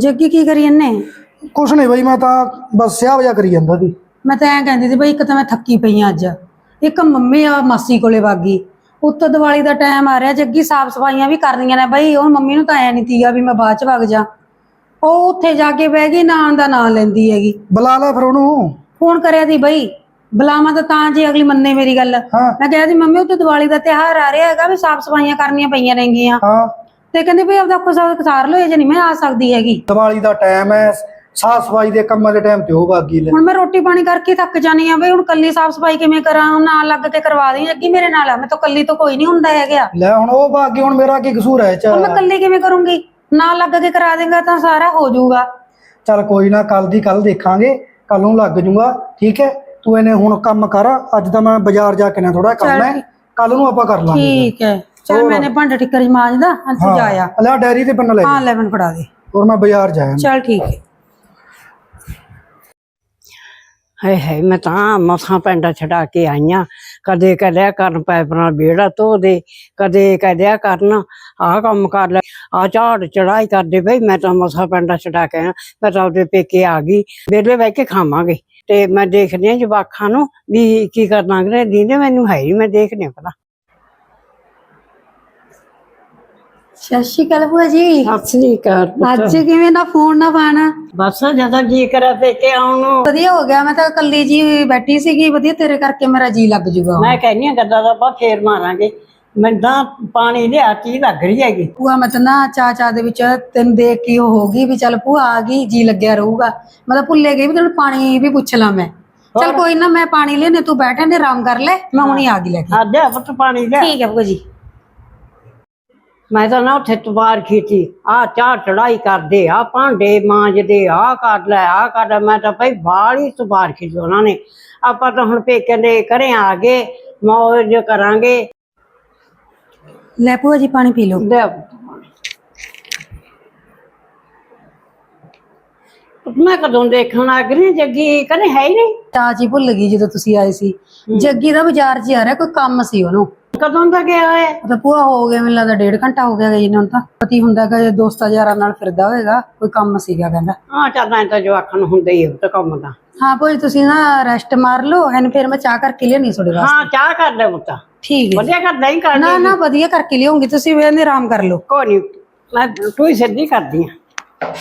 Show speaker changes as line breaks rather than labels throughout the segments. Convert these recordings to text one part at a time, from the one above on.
ਜੱਗੀ ਕੀ ਕਰੀ ਇਹਨੇ
ਕੁਛ ਨਹੀਂ ਬਈ ਮੈਂ ਤਾਂ ਬਸ ਸਿਆਹ ਵਜਾ ਕਰੀ ਜਾਂਦਾ ਸੀ।
ਮੈਂ ਤਾਂ ਐਂ ਕਹਿੰਦੀ ਸੀ ਬਈ ਇੱਕ ਤਾਂ ਮੈਂ ਥੱਕੀ ਪਈ ਆਂ ਅੱਜ। ਇੱਕ ਮੰਮੀ ਆ ਮਾਸੀ ਕੋਲੇ ਵਾਗੀ। ਉੱਤੋਂ ਦੀਵਾਲੀ ਦਾ ਟਾਈਮ ਆ ਰਿਹਾ ਜੱਗੀ ਸਾਫ਼ ਸਫਾਈਆਂ ਵੀ ਕਰਨੀਆਂ ਨੇ ਬਈ ਉਹ ਮੰਮੀ ਨੂੰ ਤਾਂ ਐ ਨਹੀਂ ਤੀਗਾ ਵੀ ਮੈਂ ਬਾਅਦ ਚ ਵਗ ਜਾ। ਉਹ ਉੱਥੇ ਜਾ ਕੇ ਬਹਿ ਗਈ ਨਾਂ ਦਾ ਨਾਂ ਲੈਂਦੀ ਹੈਗੀ।
ਬੁਲਾ ਲੈ ਫਿਰ ਉਹਨੂੰ।
ਫੋਨ ਕਰਿਆ ਦੀ ਬਈ ਬੁਲਾਵਾਂ ਤਾਂ ਤਾਂ ਜੇ ਅਗਲੀ ਮੰਨੇ ਮੇਰੀ ਗੱਲ।
ਹਾਂ।
ਮੈਂ ਕਿਹਾ ਸੀ ਮੰਮੀ ਉੱਤੇ ਦੀਵਾਲੀ ਦਾ ਤਿਉਹਾਰ ਆ ਰਿਹਾ ਹੈਗਾ ਵੀ ਸਾਫ਼ ਸਫਾਈਆਂ ਕਰਨੀਆਂ ਪਈਆਂ ਨੇਗੀਆਂ।
ਹਾਂ।
ਤੇ ਕਹਿੰਦੇ ਵੀ ਆਪਦਾ ਕੁਸਾਰ ਕਸਾਰ ਲੋ ਜੇ ਨਹੀਂ ਮੈਂ ਆ ਸਕਦੀ ਹੈਗੀ।
ਦੀਵਾਲੀ ਦਾ ਟਾਈਮ ਹੈ ਸਾਫ਼ ਸਫ਼ਾਈ ਦੇ ਕੰਮਾਂ ਦੇ ਟਾਈਮ ਤੇ ਉਹ ਬਾਗੀ ਲੈ।
ਹੁਣ ਮੈਂ ਰੋਟੀ ਪਾਣੀ ਕਰਕੇ ਥੱਕ ਜਾਣੀ ਆ ਬਈ ਹੁਣ ਕੱਲੀ ਸਾਫ਼ ਸਫ਼ਾਈ ਕਿਵੇਂ ਕਰਾਂ ਹੁਣ ਨਾਲ ਲੱਗ ਕੇ ਕਰਵਾ ਦੇਈ ਅੱਗੀ ਮੇਰੇ ਨਾਲ ਮੈਂ ਤਾਂ ਕੱਲੀ ਤੋਂ ਕੋਈ ਨਹੀਂ ਹੁੰਦਾ ਹੈਗਾ।
ਲੈ ਹੁਣ ਉਹ ਬਾਗੀ ਹੁਣ ਮੇਰਾ ਕੀ ਕਸੂਰ ਹੈ
ਹੁਣ ਮੈਂ ਕੱਲੀ ਕਿਵੇਂ ਕਰੂੰਗੀ? ਨਾਲ ਲੱਗ ਕੇ ਕਰਾ ਦੇਗਾ ਤਾਂ ਸਾਰਾ ਹੋ ਜਾਊਗਾ।
ਚੱਲ ਕੋਈ ਨਾ ਕੱਲ ਦੀ ਕੱਲ ਦੇਖਾਂਗੇ ਕੱਲ ਨੂੰ ਲੱਗ ਜੂਗਾ ਠੀਕ ਹੈ? ਤੂੰ ਇਹਨੇ ਹੁਣ ਕੰਮ ਕਰ ਅੱਜ ਤਾਂ ਮੈਂ ਬਾਜ਼ਾਰ ਜਾ ਕੇ ਨਾ ਥੋੜਾ ਕੰਮ ਹੈ ਕੱਲ ਨੂੰ ਆਪਾਂ ਕਰ ਲਾਂਗੇ।
ਠੀਕ ਹੈ। ਚਲ ਮੈਨੇ ਭਾਂਡਾ ਟਿੱਕਰ ਮਾਜਦਾ ਅੰਤ ਜਾਇਆ
ਲੈ ਡੈਰੀ ਤੇ ਪੰਨ ਲੈ
ਹਾਂ ਲੈਵਨ ਫੜਾ ਦੇ।
ਹੋਰ ਮੈਂ ਬਾਜ਼ਾਰ ਜਾਇਆ
ਚਲ ਠੀਕ ਹੈ।
ਹਾਏ ਹਾਏ ਮੈਂ ਤਾਂ ਮਸਾਂ ਪੈਂਡਾ ਛਡਾ ਕੇ ਆਈਆਂ। ਕਦੇ ਕਹਦਿਆ ਕਰਨ ਪੈਪ ਨਾਲ ਵਿਹੜਾ ਧੋ ਦੇ ਕਦੇ ਕਹਦਿਆ ਕਰਨ ਆਹ ਕੰਮ ਕਰ ਲੈ ਆ ਝਾੜ ਚੜਾਈ ਕਰਦੇ ਬਈ ਮੈਂ ਤਾਂ ਮਸਾਂ ਪੈਂਡਾ ਛਡਾ ਕੇ ਆਇਆ। ਮੈਂ ਤਾਂ ਉਹਦੇ ਪੇਕੇ ਆ ਗਈ। ਵਿਹਲੇ ਬਹਿ ਕੇ ਖਾਵਾਂਗੇ। ਤੇ ਮੈਂ ਦੇਖਦੀ ਹਾਂ ਜਵਾਖਾਂ ਨੂੰ ਵੀ ਕੀ ਕਰਨਾ ਕਰੇ ਦੀਨੇ ਮੈਨੂੰ ਹੈ ਹੀ ਮੈਂ ਦੇਖਦੀ ਹਾਂ ਪਤਾ
ਸਤਿ ਸ਼੍ਰੀ ਅਕਾਲ ਭੂਆ ਜੀ।
ਸਤਿ ਸ੍ਰੀ ਅਕਾਲ
ਅੱਜ ਕਿਵੇਂ ਨਾ ਫੋਨ ਨਾ ਪਾਣਾ?
ਬਸ ਜਦੋਂ ਜੀ ਕਰਿਆ ਪੇਕੇ ਆਉਣ ਨੂੰ।
ਵਧੀਆ ਹੋ ਗਿਆ ਮੈਂ ਤਾਂ ਕੱਲੀ ਜੀ ਬੈਠੀ ਸੀਗੀ ਵਧੀਆ ਤੇਰੇ ਕਰਕੇ ਮੇਰਾ ਜੀ ਲੱਗ ਜੂਗਾ
ਮੈਂ ਕਹਿੰਦੀ ਹਾਂ ਗੱਦਾ ਦਾ ਆਪਾਂ ਫੇਰ ਮਾਰਾਂਗੇ। ਮੈਂ ਤਾਂ ਪਾਣੀ ਲਿਆ ਚੀ ਲੱਗ ਰਹੀ ਹੈਗੀ।
ਭੂਆ ਮੈਂ ਤਾਂ ਨਾ ਚਾ ਚਾ ਦੇ ਵਿੱਚ ਤੈਨੂੰ ਦੇਖ ਕੇ ਉਹ ਹੋ ਗਈ ਵੀ ਚੱਲ ਭੂਆ ਆ ਗਈ ਜੀ ਲੱਗਿਆ ਰਹੂਗਾ। ਮੈਂ ਤਾਂ ਭੁੱਲੇ ਗਈ ਵੀ ਤੈਨੂੰ ਪਾਣੀ ਵੀ ਪੁੱਛ ਲਾਂ ਮੈਂ। ਚੱਲ ਕੋਈ ਨਾ ਮੈਂ ਪਾਣੀ ਲੈਣੇ ਤੂੰ ਬੈਠੇ ਨੇ ਆਰਾਮ ਕਰ ਲੈ ਮੈਂ ਹੁਣੀ ਆ ਗਈ ਲੈ ਕੇ।
ਅੱਜ ਪੁੱਤ ਪਾਣੀ ਲਿਆ।
ਠੀਕ ਹੈ ਭੂਆ ਜੀ।
ਮੈਂ ਤਾਂ ਨਾ ਉੱਥੇ ਤਵਾਰ ਖੀਤੀ ਆ ਚਾਹ ਚੜਾਈ ਕਰਦੇ ਆ ਭਾਂਡੇ ਮਾਂਜਦੇ ਆ ਕਰ ਲੈ ਆ ਕਰ ਲੈ। ਮੈਂ ਤਾਂ ਭਾਈ ਬਾਹਲੀ ਤਵਾਰ ਖੀਤੀ ਉਹਨਾਂ ਨੇ। ਆਪਾਂ ਤਾਂ ਹੁਣ ਪੇਕੇ ਦੇ ਘਰੇ ਆ ਗਏ ਮੌਜ ਕਰਾਂਗੇ।
ਲੈ ਭੂਆ ਜੀ ਪਾਣੀ ਪੀ ਲਓ।
ਲੈ ਪੁੱਤ ਪਾਣੀ। ਮੈਂ ਕਦੋਂ ਦੇਖਣ ਲੱਗ ਰਹੀ ਜੱਗੀ ਕਦੇ ਹੈ ਹੀ ਨਹੀਂ।
ਚਾਚੀ ਭੁੱਲ ਗਈ ਜਦੋਂ ਤੁਸੀਂ ਆਏ ਸੀ। ਜੱਗੀ ਦਾ ਬਾਜ਼ਾਰ 'ਚ ਆ ਰਿਹਾ ਕੋਈ ਕੰਮ ਸੀ ਉਹਨੂੰ?
ਕਦੋਂ ਦਾ ਗਿਆ ਹੋਇਆ?
ਉਹ ਤਾਂ ਭੂਆ ਹੋ ਗਿਆ ਮੈਨੂੰ ਲੱਗਦਾ ਡੇਢ ਘੰਟਾ ਹੋ ਗਿਆ ਗਈ ਨੂੰ ਤਾਂ। ਪਤੀ ਹੁੰਦਾ ਕਿ ਦੋਸਤਾਂ ਯਾਰਾਂ ਨਾਲ ਫਿਰਦਾ ਹੋਏਗਾ ਕੋਈ ਕੰਮ ਸੀਗਾ ਕਹਿੰਦਾ।
ਹਾਂ ਚੱਲ ਐਂ ਤਾਂ ਜਵਾਖਣ ਹੁੰਦਾ ਹੀ ਉਹ ਤਾਂ ਕੰਮ ਦਾ
ਹਾਂ ਭੂਆ ਜੀ ਤੁਸੀਂ ਨਾ ਰੈਸਟ ਮਾਰ ਲਓ ਐਨ ਫਿਰ ਮੈਂ ਚਾਹ ਕਰਕੇ ਲਿਆਉਣੀ ਤੁਹਾਡੇ ਵਾਸਤੇ।
ਹਾਂ ਚਾਹ ਕਰ ਲੈ ਪੁੱਤ।
ਠੀਕ ਹੈ
ਵਧੀਆ ਕਰ ਨਹੀਂ ਕਰ
ਨਾ ਨਾ ਵਧੀਆ ਕਰਕੇ ਲਿਆਉਂਗੀ ਤੁਸੀਂ ਵੀ ਇਹਨੇ ਆਰਾਮ ਕਰ ਲਓ।
ਕੋਈ ਨਹੀਂ ਮੈਂ ਤੂੰ ਹੀ ਸਿੱਧੀ ਕਰਦੀ ਆ।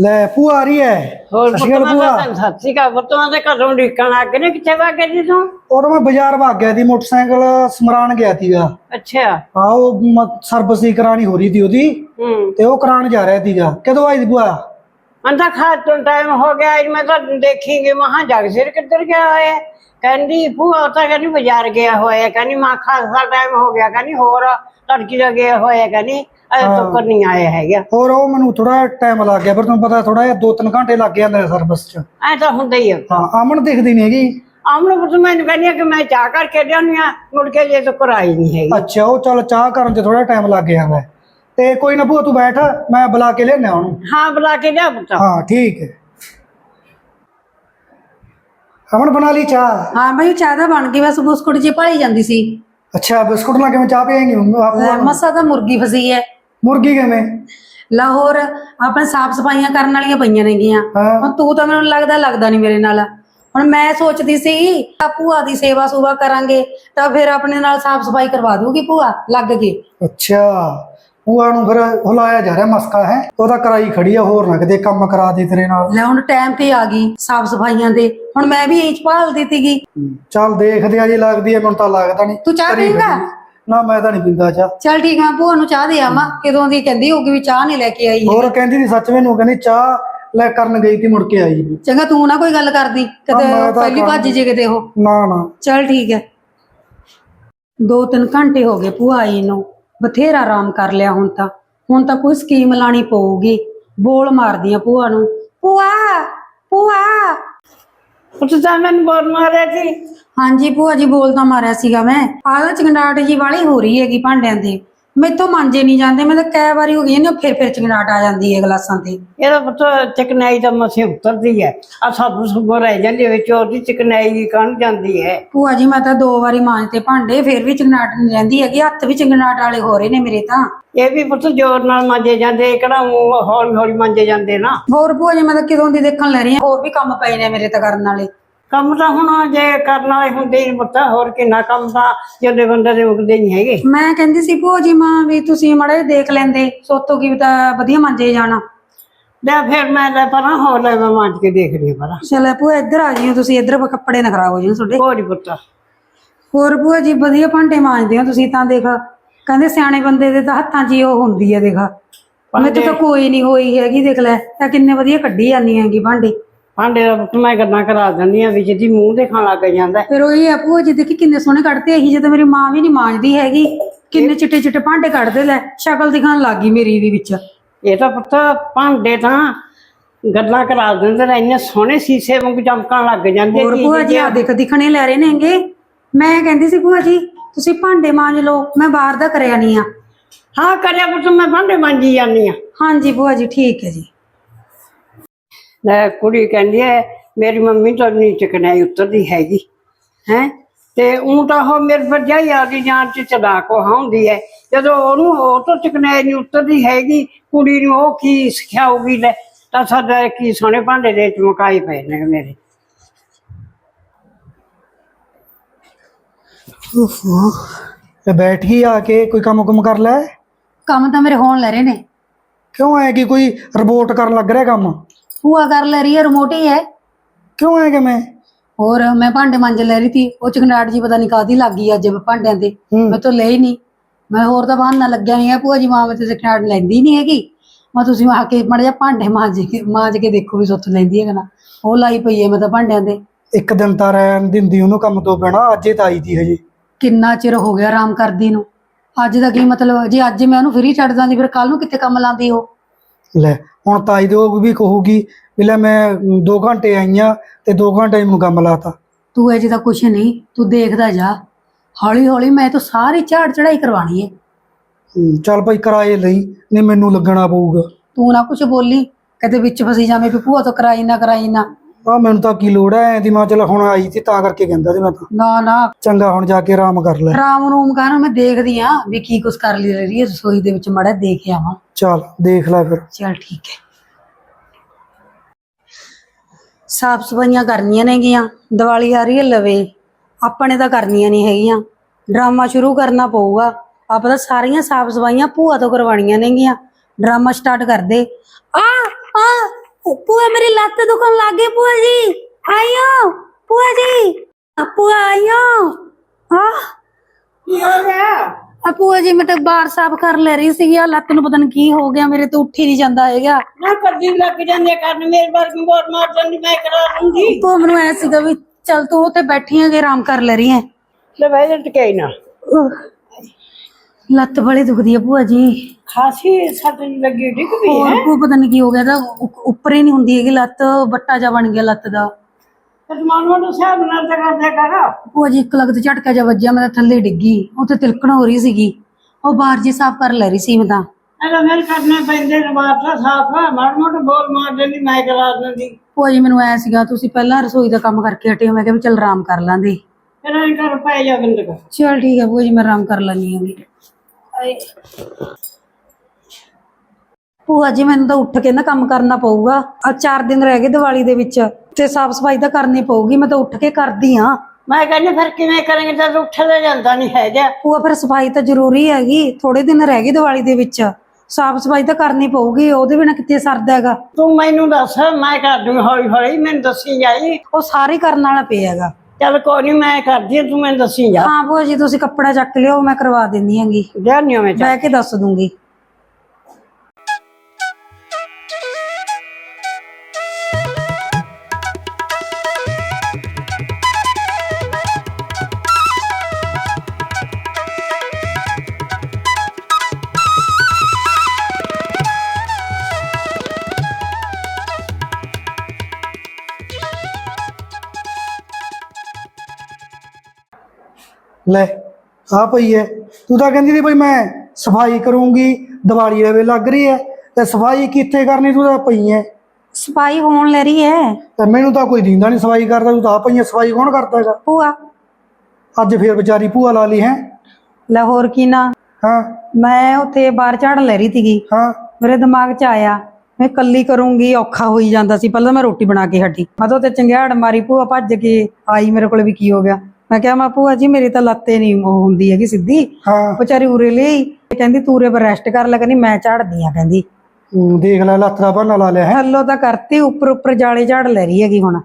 ਲੈ ਭੂਆ ਆ ਰਹੀ ਹੈ।
ਹੋਰ
ਸਤਿ ਸ਼੍ਰੀ ਅਕਾਲ
ਪੁੱਤਾਂ
ਭੂਆ।
ਦਾ ਸਤਿ ਸ਼੍ਰੀ ਅਕਾਲ ਪੁੱਤਾਂ ਦੇ ਘਰੋਂ ਢੀਕਣ ਲੱਗ ਗਏ ਨੇ ਕਿੱਥੇ ਵਾ ਗਏ ਜੀ ਤੂੰ?
ਉਦੋਂ ਮੈਂ ਬਾਜ਼ਾਰ ਭੱਗ ਗਿਆ ਸੀ ਮੋਟਰਸਾਈਕਲ ਸਮਰਾਨ ਗਿਆ ਸੀਗਾ
ਅੱਛਾ।
ਹਾਂ ਉਹ ਸਰਵਿਸ ਕਰਾਣੀ ਹੋ ਰਹੀ ਸੀ ਉਹਦੀ।
ਹੂੰ।
ਤੇ ਉਹ ਕਰਾਉਣ ਜਾ ਰਿਹਾ ਸੀਗਾ। ਕਦੋਂ ਆਈ ਸੀ ਭੂਆ?
ਅੰਦਾ ਖਾਤੋਂ ਟਾਈਮ ਹੋ ਗਿਆ ਅੱਜ ਮੈਂ ਤਾਂ ਦੇਖੀਂਗੀ ਮਹਾ ਜਗ ਸਿਰ ਕਿੱਧਰ ਗਿਆ ਹੋਇਆ? ਕਹਿੰਦੀ ਭੂਆ ਤਾਂ ਕਹਿੰਦੀ ਬਾਜ਼ਾਰ ਗਿਆ ਹੋਇਆ। ਕਹਿੰਦੀ ਮਾਂ ਖਾਸਾ ਟਾਈਮ ਹੋ ਗਿਆ। ਕਹਿੰਦੀ ਹੋਰ ਲੜਕੀ ਦਾ ਗਿਆ ਹੋਇਆ ਕਹਿੰਦੀ ਅਜੇ ਤੱਕ ਨਹੀਂ ਆਇਆ ਹੈਗਾ।
ਹੋਰ ਉਹ ਮੈਨੂੰ ਥੋੜਾ ਟਾਈਮ ਲੱਗ ਗਿਆ ਪਰ ਤੁਹਾਨੂੰ ਪਤਾ ਥੋੜਾ ਜਿਹਾ 2-3 ਘੰਟੇ ਲੱਗ ਜਾਂਦੇ ਸਰਵਿਸ 'ਚ।
ਐ ਤਾਂ ਹੁੰਦਾ ਹੀ ਹੈ
ਹਾਂ ਅਮਨ ਦਿਖਦੀ ਨਹੀਂ ਹੈਗੀ।
ਆਮਣ ਪੁੱਤ ਮੈਨੂੰ ਕਹਿੰਦੀ ਆ ਕਿ ਮੈਂ ਚਾਹ ਕਰਕੇ ਲਿਆਉਣੀ ਆ ਮੁੜ ਕੇ ਜੇ ਤੱਕ ਕਰਾਈ ਨਹੀਂ ਹੈਗੀ।
ਅੱਛਾ ਉਹ ਚੱਲ ਚਾਹ ਕਰਨ 'ਚ ਥੋੜਾ ਟਾਈਮ ਲੱਗ ਜਾਂਦਾ ਹੈ। ਤੇ ਕੋਈ ਨਾ ਭੂਆ ਤੂੰ ਬੈਠ ਮੈਂ ਬੁਲਾ ਕੇ ਲਿਆਣਾ ਉਹਨੂੰ।
ਹਾਂ ਬੁਲਾ ਕੇ ਲਿਆ ਪੁੱਤ।
ਹਾਂ ਠੀਕ ਹੈ। ਅਮਨ ਬਣਾ ਲਈ ਚਾਹ?
ਹਾਂ ਬਈ ਚਾਹ ਤਾਂ ਬਣ ਗਈ ਬਸ ਬਿਸਕੁਟ ਜੀ ਭਾਲੀ ਜਾਂਦੀ ਸੀ।
ਅੱਛਾ ਬਿਸਕੁਟ ਲਾ ਕੇ ਮੈਂ ਚਾਹ ਪੀਏਂਗੀ?
ਲੈ, ਮਸਾ ਤਾਂ ਮੁਰਗੀ ਫਸੀ ਹੈ
ਮੁਰਗੀ ਕਿਵੇਂ?
ਲਾਹੌਰ ਆਪਣੇ ਸਾਫ਼ ਸਫਾਈਆਂ ਕਰਨ ਵਾਲੀਆਂ ਪਈਆਂ ਨੇਗੀਆਂ
ਹਾਂ।
ਹੁਣ ਤੂੰ ਤਾਂ ਮੈਨੂੰ ਲੱਗਦਾ ਲੱਗਦਾ ਨਹੀਂ ਮੇਰੇ ਨਾਲ। ਹੁਣ ਮੈਂ ਸੋਚਦੀ ਸੀ ਆ ਭੂਆ ਦੀ ਸੇਵਾ ਸੁਵਾ ਕਰਾਂਗੇ ਤਾਂ ਫਿਰ ਆਪਣੇ ਨਾਲ ਸਾਫ਼ ਸਫ਼ਾਈ ਕਰਵਾ ਦੂਗੀ ਭੂਆ ਲੱਗ ਕੇ।
ਅੱਛਾ। ਭੂਆ ਨੂੰ ਫਿਰ ਹੁਲਾਇਆ ਜਾ ਰਿਹਾ ਮਸਕਾ ਹੈ ਉਹਦਾ ਕਰਾਈ ਖੜੀ ਆ ਹੋਰ ਨਾ ਕਿਤੇ ਕੰਮ ਕਰਾ ਦੇ ਤੇਰੇ ਨਾਲ।
ਲੈ ਹੁਣ ਟਾਈਮ ਤੇ ਆ ਗਈ ਸਾਫ਼ ਸਫਾਈਆਂ ਦੇ ਹੁਣ ਮੈਂ ਵੀ ਇੰਚ ਭਾਲ ਦਿੱਤੀ ਗਈ
ਚੱਲ ਦੇਖਦੇ ਆ ਜੀ ਲੱਗਦੀ ਹੈ ਮੈਨੂੰ ਤਾਂ ਲੱਗਦਾ ਨਹੀਂ।
ਤੂੰ ਚਾਹ
ਕਰੀ ਖੜੀ। ਨਾ ਮੈਂ ਤਾਂ ਨਹੀਂ ਪੀਂਦਾ ਚਾਹ।
ਚਲ ਠੀਕ ਆ ਭੂਆ ਨੂੰ ਚਾਹ ਦੇ ਆਵਾਂ। ਕਿਦੋਂ ਦੀ ਕਹਿੰਦੀ ਹੋਊਗੀ ਵੀ ਚਾਹ ਨਹੀਂ ਲੈ ਕੇ ਆਈ।
ਹੋਰ ਕਹਿੰਦੀ ਸੀ ਸੱਚ ਮੈਨੂੰ ਕਹਿੰਦੀ ਚਾਹ ਲੈ ਕਰਨ ਗਈ ਤੀ ਮੁੜ ਕੇ ਆਈ ਨੀ।
ਚੰਗਾ ਤੂੰ ਨਾ ਕੋਈ ਗੱਲ ਕਰਦੀ।
ਹਾਂ, ਮੈਂ ਤਾਂ
ਪਹਿਲੀ ਭੱਜ ਜੇ ਕਿਤੇ ਉਹ।
ਨਾ ਨਾ।
ਚਲ ਠੀਕ ਹੈ ਦੋ ਤਿੰਨ ਘੰਟੇ ਹੋ ਗਏ ਭੂਆ ਆਈ ਨੂੰ। ਬਥੇਰਾ ਆਰਾਮ ਕਰ ਲਿਆ ਹੁਣ ਤਾਂ। ਹੁਣ ਤਾਂ ਕੋਈ ਸਕੀਮ ਲਾਣੀ ਪਊਗੀ। ਬੋਲ ਮਾਰਦੀਆਂ ਭੂਆ ਨੂੰ। ਭੂਆ ਭੂਆ।
ਪੁੱਤ ਤਾਂ ਮੈਨੂੰ ਬੋਲ ਮਾਰਿਆ ਸੀ
ਹਾਂਜੀ ਭੂਆ ਜੀ ਬੋਲ ਤਾਂ ਮਾਰਿਆ ਸੀਗਾ ਮੈਂ। ਆਹ ਚੰਗੜਾਟ ਜੀ ਵਾਲੀ ਹੋ ਰਹੀ ਹੈਗੀ ਭਾਂਡਿਆਂ ਦੀ। ਮੈਥੋਂ ਮਾਂਜੇ ਨਹੀਂ ਜਾਂਦੇ ਮੈਂ ਤਾਂ ਕਈ ਵਾਰੀ ਹੋ ਗਈ ਨੇ ਫਿਰ ਫਿਰ ਚੰਗਨਾਟ ਆ ਜਾਂਦੀ ਹੈ ਗਲਾਸਾਂ ਤੇ।
ਇਹਦਾ ਪੁੱਤ ਚਕਨਾਈ ਦਾ ਮਸੇ ਉਤਰਦੀ ਹੈ। ਆ ਸਭ ਸੁਭ ਰਹਿ ਜਾਂਦੀ ਵਿੱਚ ਉਹਦੀ ਚਕਨਾਈ ਕਣ ਜਾਂਦੀ ਹੈ।
ਭੂਆ ਜੀ ਮੈਂ ਤਾਂ ਦੋ ਵਾਰੀ ਮਾਂਜਤੇ ਭਾਂਡੇ ਫਿਰ ਵੀ ਚੰਗਨਾਟ ਨਹੀਂ ਰਹਿੰਦੀ ਹੈਗੀ ਹੱਥ ਵੀ ਚੰਗਨਾਟ ਵਾਲੇ ਹੋ ਰਹੇ ਨੇ ਮੇਰੇ ਤਾਂ।
ਇਹ ਵੀ ਪੁੱਤ ਜ਼ੋਰ ਨਾਲ ਮੰਜੇ ਜਾਂਦੇ ਇਹ ਕਿਹੜਾ ਹੌਲੀ ਹੌਲੀ ਮੰਜੇ ਜਾਂਦੇ ਨਾ।
ਹੋਰ ਭੂਆ ਜੀ ਮੈਂ ਤਾਂ ਕਿਦੋਂ ਦੀ ਦੇਖਣ ਲੈ ਰਹੀ ਹਾਂ ਹੋਰ ਵੀ ਕੰਮ ਪਏ ਨੇ ਮੇਰੇ ਤਾਂ ਕਰਨ ਵਾਲੇ।
ਕੰਮ ਤਾਂ ਹੁਣ ਜੇ ਕਰਨ ਵਾਲੇ ਹੁੰਦੇ ਹੀ ਪੁੱਤ ਹੋਰ ਕਿੰਨਾ ਕੰਮ ਤਾਂ ਜਿਹਦੇ ਬੰਦੇ ਦੇ ਮੁੱਕਦੇ ਨਹੀਂ ਹੈਗੇ।
ਮੈਂ ਕਹਿੰਦੀ ਸੀ ਭੂਆ ਜੀ ਮਾਂ ਵੀ ਤੁਸੀਂ ਮੜੇ ਦੇਖ ਲੈਂਦੇ ਸੋਤੋ ਕੀ ਤਾਂ ਵਧੀਆ ਮਾਂਜੇ ਜਾਣਾ।
ਲੈ ਫਿਰ ਮੈਂ ਲੈ ਪਰਾਂ ਹੋਰ ਲੈ ਮੈਂ ਮੰਜ ਕੇ ਦੇਖ ਰਹੀ ਹਾਂ ਪਰਾਂ।
ਚਲੇ ਭੂਆ ਇੱਧਰ ਆ ਜਿਓ ਤੁਸੀਂ ਇੱਧਰ ਕੱਪੜੇ ਨਾ ਖਰਾਬ ਹੋ ਜਾਣ ਤੁਹਾਡੇ।
ਹੋਰ ਹੀ ਪੁੱਤ।
ਹੋਰ ਭੂਆ ਜੀ ਵਧੀਆ ਭਾਂਡੇ ਮਾਂਜਦੇ ਹੋ ਤੁਸੀਂ ਤਾਂ ਦੇਖ। ਕਹਿੰਦੇ ਸਿਆਣੇ ਬੰਦੇ ਦੇ ਤਾਂ ਹੱਥਾਂ 'ਚ ਹੀ ਉਹ ਹੁੰਦੀ ਹੈ ਦੇਖ। ਮੈਨੂੰ ਤਾਂ ਕੋਈ ਨਹੀਂ ਹੋਈ ਹੈਗੀ ਦੇਖ ਲੈ ਤਾਂ ਕਿੰਨੇ ਵਧੀਆ ਕੱਢੀ ਜਾਂਦੀ ਹੈਗੀ ਭਾਂਡੇ।
ਭਾਂਡੇ ਦਾ ਪੁੱਤ ਮੈਂ ਗੱਲਾਂ ਕਰਾ ਦਿੰਦੀ ਆ ਵਿੱਚ ਦੀ ਮੂੰਹ ਦੇਖਣ ਲੱਗ ਜਾਂਦਾ
ਫਿਰ ਉਹ ਇਹ ਆ ਭੂਆ ਜੀ ਦੇਖੀ ਕਿੰਨੇ ਸੋਹਣੇ ਕੱਢਦੇ ਇਹੀ ਜਦੋਂ ਮੇਰੀ ਮਾਂ ਵੀ ਨਹੀਂ ਮਾਂਜਦੀ ਹੈਗੀ। ਕਿੰਨੇ ਚਿੱਟੇ ਚਿੱਟੇ ਭਾਂਡੇ ਕੱਢਦੇ ਲੈ ਸ਼ਕਲ ਦਿਖਾਉਣ ਲੱਗ ਮੇਰੀ ਵੀ ਵਿੱਚ।
ਇਹ ਤਾਂ ਪੁੱਤ ਭਾਂਡੇ ਤਾਂ ਗੱਲਾਂ ਕਰਾ ਦਿੰਦੇ ਨੇ ਇੰਨੇ ਸੋਹਣੇ ਸੀਸੇ ਵਾਂਗ ਚਮਕਣ ਲੱਗ ਜਾਂਦੇ
ਹੋਰ ਭੂਆ ਜੀ ਆ। ਦੇਖ ਦਿਖਣੇ ਲੈ ਰਹੇ ਨੇਗੇ। ਮੈਂ ਕਹਿੰਦੀ ਸੀ ਭੂਆ ਜੀ ਤੁਸੀਂ ਭਾਂਡੇ ਮਾਂਜ ਲਓ ਮੈਂ ਬਾਹਰ ਦਾ ਕਰਿਆ ਨਹੀਂ ਆ।
ਹਾਂ ਕਰਿਆ ਪੁੱਤ ਮੈਂ ਭਾਂਡੇ ਮਾਂਜੀ ਜਾਂਦੀ ਆ
ਹਾਂਜੀ ਭੂਆ ਜੀ ਠੀਕ ਹੈ ਜੀ।
ਲੈ ਕੁੜੀ ਕਹਿੰਦੀ ਹੈ ਮੇਰੀ ਮੰਮੀ ਤਾਂ ਨਹੀਂ ਚਕਨਾਈ ਉਤਰਦੀ ਹੈਗੀ ਹੈ? ਤੇ ਉਹ ਤਾਂ ਉਹ ਮੇਰੇ ਭਰਜਾਈ ਆਦੀ ਜਾਨ ਚ ਚਲਾਕ ਹੁੰਦੀ ਹੈ। ਜਦੋਂ ਉਹਨੂੰ ਉਹ ਤੋਂ ਚਕਨਾਈ ਨਹੀਂ ਉਤਰਦੀ ਹੈਗੀ ਕੁੜੀ ਨੂੰ ਉਹ ਕੀ ਸਿਖਾਊਗੀ ਲੈ? ਤਾਂ ਸਾਡਾ ਕੀ ਸੋਹਣੇ ਭਾਂਡੇ ਦੇ ਚਮਕਾਈ ਪਏ ਨੇ ਮੇਰੇ।
ਤੇ ਬੈਠ ਹੀ ਆ ਕੇ ਕੋਈ ਕੰਮ ਕੁਮ ਕਰ ਲੈ।
ਕੰਮ ਤਾਂ ਮੇਰੇ ਹੋਣ ਲੈ ਰਹੇ ਨੇ।
ਕਿਉਂ ਐ ਕਿ ਕੋਈ ਰਿਪੋਰਟ ਕਰਨ ਲੱਗ ਰਿਹਾ ਕੰਮ?
ਭੂਆ ਕਰ ਲੈ ਰਹੀ ਹੈ ਰਿਮੋਟ ਹੀ ਹੈ।
ਕਿਉਂ ਐ ਕਿਵੇਂ
ਹੋਰ ਮੈਂ ਭਾਂਡੇ ਮਾਂਜ ਲੈ ਰਹੀ ਸੀ ਉਹ ਚਕਨਾਟ ਜੀ ਪਤਾ ਨਹੀਂ ਕਾਦੀ ਲੱਗ ਗਈ ਅੱਜ ਭਾਂਡਿਆਂ ਤੇ।
ਹੂੰ।
ਮੈਂ ਤਾਂ ਲਈ ਨਹੀਂ ਮੈਂ ਹੋਰ ਤਾਂ ਬਹਾਨਾ ਲੱਗਿਆ ਨਹੀਂ ਹੈ ਭੂਆ ਜੀ ਮਾਂ ਮੈਂ ਤੇ ਚਕਨਾਟ ਲੈਂਦੀ ਨਹੀਂ ਹੈਗੀ। ਮੈਂ ਤੁਸੀਂ ਆ ਕੇ ਮੜ ਜਾ ਭਾਂਡੇ ਮਾਂਜ ਕੇ ਮਾਂਜ ਕੇ ਦੇਖੋ ਵੀ ਸੁੱਤ ਲੈਂਦੀ ਹੈ ਕਿ ਨਾ। ਉਹ ਲਾਈ ਪਈ ਹੈ ਮੈਂ ਤਾਂ ਭਾਂਡਿਆਂ ਤੇ।
ਇੱਕ ਦਿਨ ਤਾਂ ਰਹਿਣ ਦਿੰਦੀ ਉਹਨੂੰ ਕੰਮ ਤੋਂ ਬਿਨਾ ਅੱਜੇ ਤਾਂ ਆਈ ਤੀ ਹਜੇ।
ਕਿੰਨਾ ਚਿਰ ਹੋ ਗਿਆ ਆਰਾਮ ਕਰਦੀ ਨੂੰ। ਅੱਜ ਦਾ ਕੀ ਮਤਲਬ ਜੇ ਅੱਜ ਮੈਂ ਉਹਨੂੰ ਫ੍ਰੀ ਛੱਡ ਦਾਂਦੀ ਫਿਰ ਕੱਲ ਨੂੰ ਕਿੱਥੇ ਕੰਮ ਲਾਉਂਦੀ ਉਹ?
ਲੈ ਹੁਣ ਤਾਈ ਦੇ ਉਹ ਵੀ ਕਹੂਗੀ ਵੀ ਲੈ ਮੈਂ 2 ਘੰਟੇ ਆਈਆਂ ਤੇ 2 ਘੰਟੇ ਮੈਨੂੰ ਕੰਮ ਲਾਤਾ।
ਤੂੰ ਇਹ ਜਿਹਦਾ ਕੁਛ ਨਹੀਂ ਤੂੰ ਦੇਖਦਾ ਜਾ। ਹੌਲੀ ਹੌਲੀ ਮੈਂ ਤਾਂ ਸਾਰੀ ਝਾੜ ਚੜਾਈ ਕਰਵਾਣੀ ਹੈ।
ਹੂੰ, ਚੱਲ ਭਾਈ ਕਿਰਾਏ ਲਈ ਨਹੀਂ ਮੈਨੂੰ ਲੱਗਣਾ ਪਊਗਾ।
ਤੂੰ ਨਾ ਕੁਛ ਬੋਲੀ ਕਦੇ ਵਿੱਚ ਫਸੀ ਜਾਵੇਂ ਵੀ ਭੂਆ ਤੋਂ ਕਰਾਈ ਨਾ ਕਰਾਈ ਨਾ।
ਆ ਮੈਨੂੰ ਤਾਂ ਕੀ ਲੋੜ ਐ ਐਂ ਦੀ ਮੈਂ ਚੱਲ ਹੁਣ ਆਈ ਸੀ ਤਾਂ ਕਰਕੇ ਕਹਿੰਦਾ ਸੀ ਮੈਂ ਤਾਂ।
ਨਾ ਨਾ।
ਚੰਗਾ ਹੁਣ ਜਾ ਕੇ ਆਰਾਮ ਕਰ ਲੈ।
ਰਾਮ ਰੂਮ ਕਹਿਣਾ ਮੈਂ ਦੇਖਦੀ ਆ ਵੀ ਕੀ ਕੁਛ ਕਰ ਲਈ ਰਹੀ ਹੈ ਰਸੋਈ ਦੇ ਵਿੱਚ ਮੜਾ ਦੇਖ ਆਵਾਂ।
ਚੱਲ ਦੇਖ ਲੈ ਫਿਰ।
ਚਲ ਠੀਕ ਹੈ। ਸਾਫ਼ ਸਫਾਈਆਂ ਕਰਨੀਆਂ ਨੇਗੀਆਂ ਦੀਵਾਲੀ ਆ ਰਹੀ ਹੈ ਲਵੇ। ਆਪਣੇ ਤਾਂ ਕਰਨੀਆਂ ਨਹੀਂ ਹੈਗੀਆਂ। ਡਰਾਮਾ ਸ਼ੁਰੂ ਕਰਨਾ ਪਊਗਾ। ਆਪਾਂ ਤਾਂ ਸਾਰੀਆਂ ਸਾਫ਼ ਸਫਾਈਆਂ ਭੂਆ ਤੋਂ ਕਰਵਾਉਣੀਆਂ ਨੇਗੀਆਂ। ਡਰਾਮਾ ਸਟਾਰਟ ਕਰਦੇ ਆ! ਭੂਆ ਮੇਰੀ ਲੱਤ ਦੁਖਣ ਲੱਗ ਗਈ ਭੂਆ ਜੀ। ਆਇਓ ਭੂਆ ਜੀ। ਆ ਭੂਆ ਆਇਓ। ਆ।
ਕੀ ਹੋ ਗਿਆ?
ਆ ਭੂਆ ਜੀ ਮੈਂ ਤਾਂ ਬਾਹਰ ਸਾਫ਼ ਕਰ ਲੈ ਰਹੀ ਸੀਗੀ। ਆ ਲੱਤ ਨੂੰ ਪਤਾ ਨਹੀਂ ਕੀ ਹੋ ਗਿਆ ਮੇਰੇ ਤੋਂ ਉੱਠ ਹੀ ਨਹੀਂ ਜਾਂਦਾ ਹੈਗਾ।
ਨਾ ਕੱਢੀ ਲੱਗ ਜਾਂਦੇ ਕਰਨ ਮੇਰੇ ਵਰਗੀ ਬੋਰ ਮਾਰ ਜਾਂਦੀ ਮੈਂ ਕਰਾ ਦੂੰਗੀ
ਭੂਆ ਮੈਨੂੰ ਐ ਸੀਗਾ ਵੀ ਚੱਲ ਤੂੰ ਉੱਥੇ ਬੈਠੀ ਹੈਗੇ ਆਰਾਮ ਕਰ ਲੈ ਰਹੀ ਹੈ।
ਲੈ ਨਾ।
ਲੱਤ ਬੜੀ ਦੁਖਦੀ ਹੈ ਭੂਆ ਜੀ।
ਖਾਸੀ ਸੱਟ ਲੱਗੀ ਡਿੱਗ ਪਈ
ਹੋਰ
ਹੈ।
ਪਤਾ ਨਹੀਂ ਕੀ ਹੋ ਗਿਆ ਤਾਂ ਉੱਪਰ ਹੀ ਨਹੀਂ ਹੁੰਦੀ ਹੈਗੀ ਲੱਤ ਬੱਟਾ ਜਾ ਬਣ ਗਿਆ ਲੱਤ ਦਾ।
ਤੇ ਮਾਨੋ ਨੂੰ ਸਾਹਿਬ ਨਾਲ ਤਾਂ ਕਰਦਾ ਕਰ।
ਭੂਆ ਜੀ ਇੱਕ ਲਗਤ ਝਟਕਾ ਜਾ ਵੱਜਿਆ ਮੈਂ ਤਾਂ ਥੱਲੇ ਡਿੱਗੀ ਉੱਥੇ ਤਿਲਕਣ ਹੋ ਰਹੀ ਸੀਗੀ। ਉਹ ਬਾਹਰ ਜੀ ਸਾਫ਼ ਕਰ ਲੈ ਰਹੀ ਸੀ ਮੈਂ ਤਾਂ।
ਕਰਨੇ ਪੈਂਦੇ ਰਵਾਜ ਤਾਂ ਸਾਫ਼ ਆ ਮਾੜ ਮੋਟ ਬੋਲ ਮਾਰ ਦਿੰਦੀ ਮੈਂ ਕਰਾ ਦਿੰਦੀ।
ਭੂਆ ਜੀ ਮੈਨੂੰ ਐ ਸੀਗਾ ਤੁਸੀਂ ਪਹਿਲਾਂ ਰਸੋਈ ਦਾ ਕੰਮ ਕਰਕੇ ਹਟੇ ਹੋ ਮੈਂ ਕਿਹਾ ਵੀ ਚੱਲ ਆਰਾਮ ਕਰ ਲਾਂਦੇ
ਫਿਰ ਐਂ ਕਰ ਪੈ ਜਾ ਬਿੰਦ ਕਰ।
ਚਲ ਠੀਕ ਹੈ ਭੂਆ ਜੀ ਮੈਂ ਆਰਾਮ ਕਰ ਲੈਣੀ ਹੈਗੀ ਭੂਆ ਜੀ ਮੈਨੂੰ ਤਾਂ ਉੱਠ ਕੇ ਨਾ ਕੰਮ ਕਰਨਾ ਪਊਗਾ। ਆ ਚਾਰ ਦਿਨ ਰਹਿ ਗਏ ਦੀਵਾਲੀ ਦੇ ਵਿੱਚ। ਤੇ ਸਾਫ਼ ਸਫ਼ਾਈ ਤਾਂ ਕਰਨੀ ਪਊਗੀ ਮੈਂ ਤਾਂ ਉੱਠ ਕੇ ਕਰਦੀ ਆ
ਮੈਂ ਕਹਿੰਦੀ ਫਿਰ ਕਿਵੇਂ ਕਰਾਂਗੇ? ਜਦ ਉੱਠਦਾ ਜਾਂਦਾ ਨਹੀਂ ਹੈਗਾ।
ਭੂਆ ਫਿਰ ਸਫ਼ਾਈ ਤਾਂ ਜ਼ਰੂਰੀ ਹੈਗੀ। ਥੋੜੇ ਦਿਨ ਰਹਿ ਗਏ ਦੀਵਾਲੀ ਦੇ ਵਿੱਚ। ਸਾਫ਼ ਸਫ਼ਾਈ ਤਾਂ ਕਰਨੀ ਪਊਗੀ ਉਹਦੇ ਬਿਨਾ ਕਿੱਥੇ ਸਰਦਾ ਹੈਗਾ?
ਤੂੰ ਮੈਨੂੰ ਦੱਸ ਮੈਂ ਕਰ ਦੂੰ ਹੌਲੀ ਹੌਲੀ ਮੈਨੂੰ ਦੱਸੀ ਜਾਈ।
ਉਹ ਸਾਰੇ ਕਰਨ ਵਾਲਾ ਪਿਆ ਹੈਗਾ।
ਚੱਲ ਕੋਈ ਨਹੀਂ ਮੈਂ ਕਰਦੀ ਹਾਂ, ਤੂੰ ਮੈਨੂੰ ਦੱਸੀ ਜਾ।
ਹਾਂ ਭੂਆ ਜੀ ਤੁਸੀਂ ਕੱਪੜਾ ਚੱਕ ਲਿਓ ਮੈਂ ਕਰਵਾ ਦਿੰਦੀ ਹੈਗੀ।
ਲਿਆਨੀ ਮੈਂ ਚੱਲ
ਬਹਿ ਕੇ ਦੱਸ ਦੂੰਗੀ।
ਲੈ ਆ ਪਈ ਐ। ਤੂੰ ਤਾਂ ਕਹਿੰਦੀ ਸੀ ਬਈ ਮੈਂ ਸਫ਼ਾਈ ਕਰੂੰਗੀ ਦੀਵਾਲੀ ਦੇ ਵੇ ਲੱਗ ਰਹੀ ਹੈ ਤੇ ਸਫ਼ਾਈ ਕਿੱਥੇ ਕਰਨੀ ਤੂੰ ਤਾਂ ਪਈ ਐ?
ਸਫ਼ਾਈ ਹੋਣ ਲੈ ਰਹੀ ਹੈ
ਤੇ ਮੈਨੂੰ ਤਾਂ ਕੋਈ ਦਿੰਦਾ ਨਹੀਂ ਸਫ਼ਾਈ ਕਰਦਾ ਤੂੰ ਤਾਂ ਆਪ ਪਈ ਐ। ਸਫ਼ਾਈ ਕੌਣ ਕਰਦਾ ਹੈਗਾ?
ਭੂਆ।
ਅੱਜ ਫੇਰ ਵਿਚਾਰੀ ਭੂਆ ਲਾ ਲਈ ਹੈ।
ਲਾਹੌਰ ਕੀ ਨਾ।
ਹਾਂ।
ਮੈਂ ਉੱਥੇ ਬਾਹਰ ਝਾੜ ਲੈ ਰਹੀ ਸੀਗੀ।
ਹਾਂ।
ਮੇਰੇ ਦਿਮਾਗ 'ਚ ਆਇਆ ਮੈਂ ਕੱਲੀ ਕਰੂੰਗੀ ਔਖਾ ਹੋਈ ਜਾਂਦਾ ਸੀ। ਪਹਿਲਾਂ ਮੈਂ ਰੋਟੀ ਬਣਾ ਕੇ ਹਟੀ। ਮੈਂ ਤਾਂ ਉੱਤੇ ਚੰਗਿਆੜ ਮਾਰੀ ਭੂਆ ਭੱਜ ਕੇ ਆਈ ਮੇਰੇ ਕੋਲ ਵੀ ਕੀ ਹੋ ਗਿਆ। ਮੈਂ ਕਿਹਾ ਮੈਂ ਭੂਆ ਜੀ ਮੇਰੀ ਤਾਂ ਲੱਤੇ ਨਹੀਂ ਉਹ ਹੁੰਦੀ ਹੈਗੀ ਸਿੱਧੀ।
ਹਾਂ।
ਵਿਚਾਰੀ ਉਰੇ ਲਈ। ਕਹਿੰਦੀ ਤੂਰੇ ਪਰ ਰੈਸਟ ਕਰ ਲੈ ਕਹਿੰਦੀ ਮੈਂ ਝਾੜਦੀ ਆ ਕਹਿੰਦੀ।
ਹੂੰ, ਦੇਖ ਲੈ ਲੱਤ ਦਾ ਬਹਾਨਾ ਲਾ ਲਿਆ ਹੈ।
ਥੱਲੋਂ ਤਾਂ ਕਰਤੀ ਉੱਪਰ ਉੱਪਰ ਜਾਲੇ ਝਾੜ ਲੈ ਰਹੀ ਹੈਗੀ ਹੁਣ।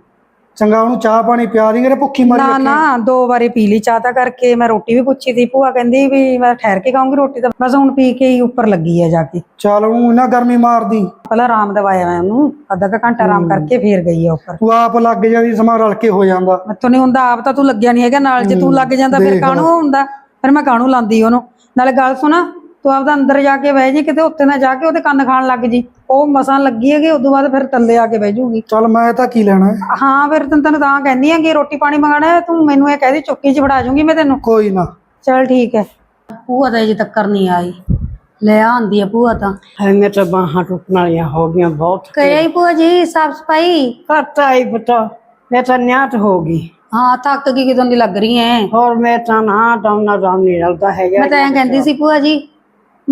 ਚੰਗਾ ਉਹਨੂੰ ਚਾਹ ਪਾਣੀ ਪਿਆ ਦੀ ਕਿਤੇ ਭੁੱਖੀ ਮਰੀ
ਨਾ ਨਾ ਦੋ ਵਾਰੀ ਪੀ ਲਈ ਚਾਹ ਤਾਂ ਕਰਕੇ। ਮੈਂ ਰੋਟੀ ਵੀ ਪੁੱਛੀ ਸੀ ਭੂਆ ਕਹਿੰਦੀ ਵੀ ਮੈਂ ਠਹਿਰ ਕੇ ਖਾਊਂਗੀ ਰੋਟੀ ਤਾਂ। ਬਸ ਹੁਣ ਪੀ ਕੇ ਹੀ ਉੱਪਰ ਲੱਗੀ ਆ ਜਾ ਕੇ।
ਚੱਲ ਉਹਨੂੰ ਇਹਨਾਂ ਗਰਮੀ ਮਾਰਦੀ।
ਪਹਿਲਾਂ ਆਰਾਮ ਦਵਾਇਆ ਮੈਂ ਉਹਨੂੰ ਅੱਧਾ ਕੁ ਘੰਟਾ ਆਰਾਮ ਕਰਕੇ ਫੇਰ ਗਈ ਆ ਉੱਪਰ।
ਤੂੰ ਆਪ ਲੱਗ ਜਾਂਦੀ ਸਮਾਂ ਰਲ ਕੇ ਹੋ ਜਾਂਦਾ।
ਮੈਥੋਂ ਨਹੀਂ ਹੁੰਦਾ ਆਪ ਤਾਂ ਤੂੰ ਲੱਗਿਆ ਨਹੀਂ ਹੈਗਾ ਨਾਲ ਜੇ ਤੂੰ ਲੱਗ ਜਾਂਦਾ ਫਿਰ ਕਾਹਨੂੰ ਹੁੰਦਾ? ਫਿਰ ਮੈਂ ਕਾਹਨੂੰ ਲਾਂਦੀ ਉਹਨੂੰ? ਨਾਲੇ ਗੱਲ ਸੁਣਾ ਤੂੰ ਆਪਦਾ ਅੰਦਰ ਜਾ ਕੇ ਬਹਿ ਜੀ ਕਿਤੇ ਉੱਤੇ ਨਾ ਜਾ ਕੇ ਉਹਦੇ ਕੰਨ ਖਾਣ ਲੱਗ ਜੀ। ਉਹ ਮਸਾਂ ਲੱਗੀ ਹੈਗੀ ਉਦੋਂ ਬਾਅਦ ਫਿਰ ਥੱਲੇ ਆ ਕੇ ਬਹਿ ਜੂਗੀ।
ਚੱਲ ਮੈਂ ਤਾਂ ਕੀ ਲੈਣਾ ਹੈ?
ਹਾਂ ਫਿਰ ਤੈਨੂੰ ਤੈਨੂੰ ਤਾਂ ਕਹਿੰਦੀ ਹੈਗੀ ਰੋਟੀ ਪਾਣੀ ਮੰਗਣਾ ਹੈ, ਤੂੰ ਮੈਨੂੰ ਇਹ ਕਹਿ ਦੇ ਚੁੱਕੀ 'ਚ ਫੜਾ ਜੂੰਗੀ ਮੈਂ ਤੈਨੂੰ।
ਕੋਈ ਨਾ।
ਚਲ ਠੀਕ ਹੈ। ਭੂਆ ਤਾਂ ਅਜੇ ਤੱਕ ਨਹੀਂ ਆਈ। ਲੈ ਆਂਦੀ ਆ ਭੂਆ ਤਾਂ।
ਹੈ ਮੇਰੇ ਤਾਂ ਬਾਹਾਂ ਟੁੱਟਣ ਵਾਲੀਆਂ ਹੋ ਗਈਆਂ ਬਹੁਤ।
ਕਰਿਆ ਹੀ ਭੂਆ ਜੀ ਸਾਫ਼ ਸਫ਼ਾਈ?
ਕਰਤਾ ਹੀ ਪਤਾ। ਮੈਂ ਤਾਂ ਨਿਆਤ ਹੋ ਗਈ।
ਹਾਂ ਥੱਕ ਗਈ ਕਿਦੋਂ ਦੀ ਲੱਗ ਰਹੀ ਐ।
ਹੋਰ ਮੈਂ ਤਾਂ ਨਾ ਨਾ ਦਮ ਨਹੀਂ ਰਲਦਾ ਹੈਗਾ।
ਮੈਂ ਤਾਂ ਐਂ ਕਹਿੰਦੀ ਸੀ ਭੂਆ ਜੀ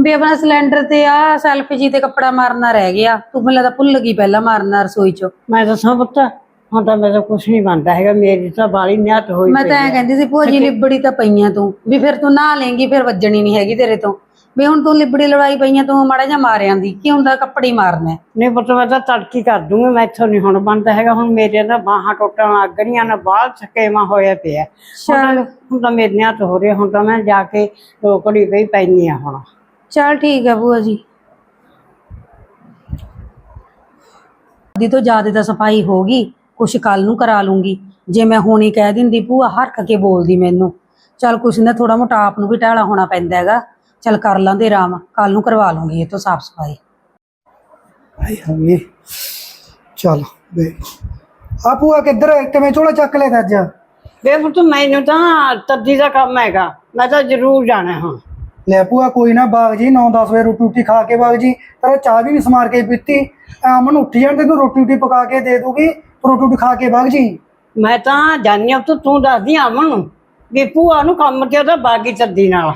ਵੀ ਆਪਣਾ ਸਿਲੰਡਰ ਤੇ ਆ ਸੈਲਫ ਜੀ ਤੇ ਕੱਪੜਾ ਮਾਰਨਾ ਰਹਿ ਗਿਆ। ਤੂੰ ਮੈਨੂੰ ਲੱਗਦਾ ਭੁੱਲ ਗਈ ਪਹਿਲਾਂ ਮਾਰਨਾ ਰਸੋਈ ਚ।
ਮੈਂ ਤਾਂ ਸਭ ਪਤਾ ਹੁਣ ਤਾਂ ਮੇਰਾ ਕੁਝ ਨਹੀਂ ਬਣਦਾ ਹੈਗਾ ਮੇਰੀ ਤਾਂ ਬਾਲੀ ਨਿਆਤ ਹੋਈ
ਮੈਂ ਤਾਂ ਐਂ ਕਹਿੰਦੀ ਸੀ ਭੂਆ ਜੀ ਲਿਬੜੀ ਤਾਂ ਪਈਆਂ ਤੂੰ। ਵੀ ਫਿਰ ਤੂੰ ਨਹਾ ਲੇਂਗੀ ਫਿਰ ਵੱਜਣੀ ਨਹੀਂ ਹੈਗੀ ਤੇਰੇ ਤੋਂ। ਵੀ ਹੁਣ ਤੂੰ ਲਿਬੜੀ ਲੜਾਈ ਪਈਆਂ ਤੂੰ ਮਾੜਾ ਜਿਹਾ ਮਾਰਿਆਂ ਦੀ ਕੀ ਹੁੰਦਾ ਕੱਪੜੇ ਮਾਰਨੇ।
ਨਹੀਂ ਪੁੱਤ ਮੈਂ ਤਾਂ ਤੜਕੀ ਕਰ ਦੂੰਗੀ ਮੈਂ ਇੱਥੋਂ ਨਹੀਂ ਹੁਣ ਬਣਦਾ ਹੈਗਾ। ਹੁਣ ਮੇਰੇ ਨਾ ਬਾਹਾਂ ਟੁੱਟਣ ਲੱਗ ਗਈਆਂ ਨਾ ਬਾਲ ਥਕੇਵਾ ਹੋਇਆ ਪਿਆ। ਹੁਣ ਤਾਂ ਮੇਰੇ ਨਿਆਤ ਹੋ ਰਿਹਾ ਹੁਣ ਤਾਂ ਮੈਂ ਜਾ ਕੇ ਟੋਕੜੀ ਪਈ ਪੈਣੀ ਆ ਹੁਣ।
ਚਲ ਠੀਕ ਹੈ ਭੂਆ ਜੀ। ਦੀ ਤੋਂ ਜ਼ਿਆਦਾ ਤਾਂ ਸਫ਼ਾਈ ਹੋ ਗਈ ਕੁਛ ਕੱਲ ਨੂੰ ਕਰਾ ਲੂੰਗੀ। ਜੇ ਮੈਂ ਹੁਣੀ ਕਹਿ ਦਿੰਦੀ ਭੂਆ ਹਰਕ ਕੇ ਬੋਲਦੀ ਮੈਨੂੰ। ਚਲ ਕੁਛ ਨਾ ਥੋੜਾ ਮੋਟਾ ਆਪ ਨੂੰ ਵੀ ਟਾਲਾ ਹੋਣਾ ਪੈਂਦਾ ਹੈਗਾ। ਚਲ ਕਰ ਲਾਂਦੇ ਆਰਾਮ ਕੱਲ ਨੂੰ ਕਰਵਾ ਲੂੰਗੀ ਇਹ ਤੋਂ ਸਾਫ਼ ਸਫ਼ਾਈ।
ਹਾਏ ਹਾਏ ਚੱਲ ਦੇ ਆ ਭੂਆ ਕਿੱਧਰ ਹੈ? ਕਿਵੇਂ ਝੋਲਾ ਚੱਕ ਲਿਆ ਅੱਜ?
ਵੇ ਪੁੱਤ ਮੈਨੂੰ ਤਾਂ ਤੱਦੀ ਦਾ ਕੰਮ ਹੈਗਾ ਮੈਂ ਤਾਂ ਜ਼ਰੂਰ ਜਾਣਾ ਹੁਣ।
ਲੈ ਭੂਆ ਕੋਈ ਨਾ ਬਾਗ ਜੀ 9-10 ਵਜੇ ਰੋਟੀ ਰੋਟੀ ਖਾ ਕੇ ਬਾਗ ਜੀ। ਤੇਰਾ ਚਾਹ ਵੀ ਨੀ ਸਮਾਰ ਕੇ ਪੀਤੀ। ਅਮਨ ਉੱਠ ਜਾਣ ਤੈਨੂੰ ਰੋਟੀ ਰੋਟੀ ਪਕਾ ਕੇ ਦੇ ਦੂਗੀ ਤੂੰ ਰੋਟੀ ਰੋਟੀ ਖਾ ਕੇ ਬਾਗ ਜੀ।
ਮੈਂ ਤਾਂ ਜਾਣੀ ਆ ਤੂੰ ਤੂੰ ਦੱਸਦੀ ਅਮਨ ਨੂੰ ਵੀ ਭੂਆ ਨੂੰ ਕੰਮ ਤੇ ਉਹਦਾ ਬਾਗੀ ਤੱਦੀ ਨਾਲ।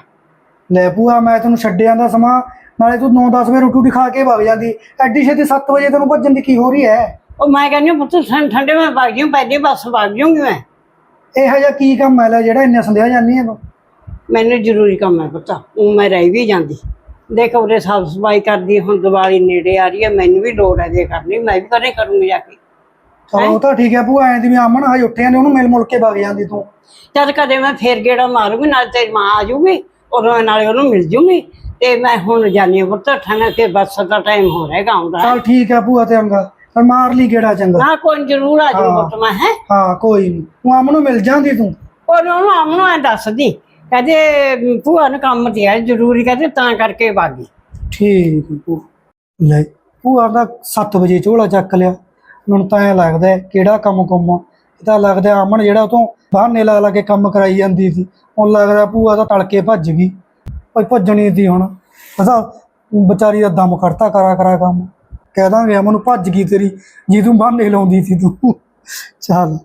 ਲੈ ਭੂਆ ਮੈਂ ਤੈਨੂੰ ਛੱਡਿਆਂ ਦਾ ਸਮਾਂ ਨਾਲੇ ਤੂੰ 9-10 ਵਜੇ ਰੋਟੀ ਰੋਟੀ ਖਾ ਕੇ ਵਗ ਜਾਂਦੀ। ਐਡੀ ਛੇਤੀ 7 ਵਜੇ ਤੈਨੂੰ ਭੱਜਣ ਦੀ ਕੀ ਹੋ ਰਹੀ ਹੈ
ਉਹ ਮੈਂ ਕਹਿੰਦੀ ਹਾਂ, ਪੁੱਤ ਠੰ- ਠੰਡੇ ਮੈਂ ਵਗ ਜੂ ਪਹਿਲੇ ਬੱਸ ਵਗ ਜੂਗੀ ਮੈਂ।
ਇਹੋ ਜਿਹਾ ਕੀ ਕੰਮ ਹੈ ਲੈ ਜਿਹੜਾ ਇੰਨੇ ਸੰਦੇਹ ਜਾਂਦੀ ਹੈ ਤੂੰ।
ਮੈਨੂੰ ਜ਼ਰੂਰੀ ਕੰਮ ਹੈ ਪੁੱਤ ਉਹ ਮੈਂ ਰਹਿ ਵੀ ਜਾਂਦੀ। ਦੇਖ ਉਹਦੇ ਸਾਫ਼ ਸਫ਼ਾਈ ਕਰਦੀ ਹੁਣ ਦੀਵਾਲੀ ਨੇੜੇ ਆ ਰਹੀ ਹੈ ਮੈਨੂੰ ਵੀ ਲੋੜ ਹੈ ਜੇ ਕਰਨੀ ਮੈਂ ਵੀ ਕਰੇ ਕਰੂੰਗੀ ਜਾ ਕੇ।
ਚਲੋ ਉਹ ਤਾਂ ਠੀਕ ਹੈ ਭੂਆ ਐਂ ਦੀ ਵੀ ਅਮਨ ਹਜੇ ਉੱਠਿਆ ਨੇ ਉਹਨੂੰ ਮਿਲ ਮੁਲ ਕੇ ਵਗ ਜਾਂਦੀ ਤੂੰ।
ਜਦ ਕਦੇ ਮੈਂ ਫੇਰ ਗੇੜਾ ਮਾਰੂੰਗੀ ਨਾਲ ਤੇਰੀ ਮਾਂ ਆ ਜਾਊਗੀ ਉਦੋਂ ਨਾਲੇ ਉਹਨੂੰ ਮਿਲ ਜੂੰਗੀ ਤੇ ਮੈਂ ਹੁਣ ਜਾਣੀ ਹਾਂ ਪੁੱਤ ਠੰਡੇ ਤੇ ਬੱਸ ਦਾ ਟਾਈਮ ਹੋ ਰਹੇਗਾ ਆਉਂਦਾ।
ਚਲ ਠੀਕ ਹੈ ਭੂਆ ਤੇ ਅੰਗਾ ਪਰ ਮਾਰ ਲਈ ਗੇੜਾ ਚੰਗਾ।
ਨਾ ਕੋਈ ਜ਼ਰੂਰ ਆ ਪੁੱਤ ਮੈਂ ਹੈ।
ਹਾਂ ਕੋਈ ਨਹੀਂ ਤੂੰ ਅਮਨ ਨੂੰ ਮਿਲ ਜਾਂਦੀ ਤੂੰ।
ਉਹਨੂੰ ਆਮਨੂੰ ਐ ਦੱਸਦੀ ਕਹਦੇ ਭੂਆ ਨੂੰ ਕੰਮ ਤੇ ਆ ਜ਼ਰੂਰੀ ਕਹਦੇ ਤਾਂ ਕਰਕੇ ਬਾਗੀ
ਠੀਕ ਹੈ ਭੂਆ। ਲੈ ਭੂਆ ਦਾ 7 ਵਜੇ ਝੋਲਾ ਚੱਕ ਲਿਆ। ਮੈਨੂੰ ਤਾਂ ਐ ਲੱਗਦਾ ਹੈ, ਕਿਹੜਾ ਕੰਮ ਕੰਮ ਇਹ ਤਾਂ ਲੱਗਦਾ ਅਮਨ ਜਿਹੜਾ ਉਤੋਂ ਬਹਾਨੇ ਲਾ ਲਾ ਕੇ ਕੰਮ ਕਰਾਈ ਜਾਂਦੀ ਸੀ। ਹੁਣ ਲੱਗਦਾ ਭੂਆ ਤਾਂ ਤੜਕੇ ਭੱਜ ਗਈ। ਓਏ ਭੱਜਣੀ ਸੀ ਹੁਣ। ਪਤਾ ਵਿਚਾਰੀ ਦਾ ਦਮ ਖੜਤਾ ਕਰਾ ਕਰਾ ਕੰਮ। ਕਹਿ ਦਾਂਗੇ ਅਮਨ ਨੂੰ ਭੱਜ ਗਈ ਤੇਰੀ। ਜੀ ਤੂੰ ਬਹਾਨੇ ਲਾਉਂਦੀ ਸੀ ਤੂੰ। ਚੱਲ।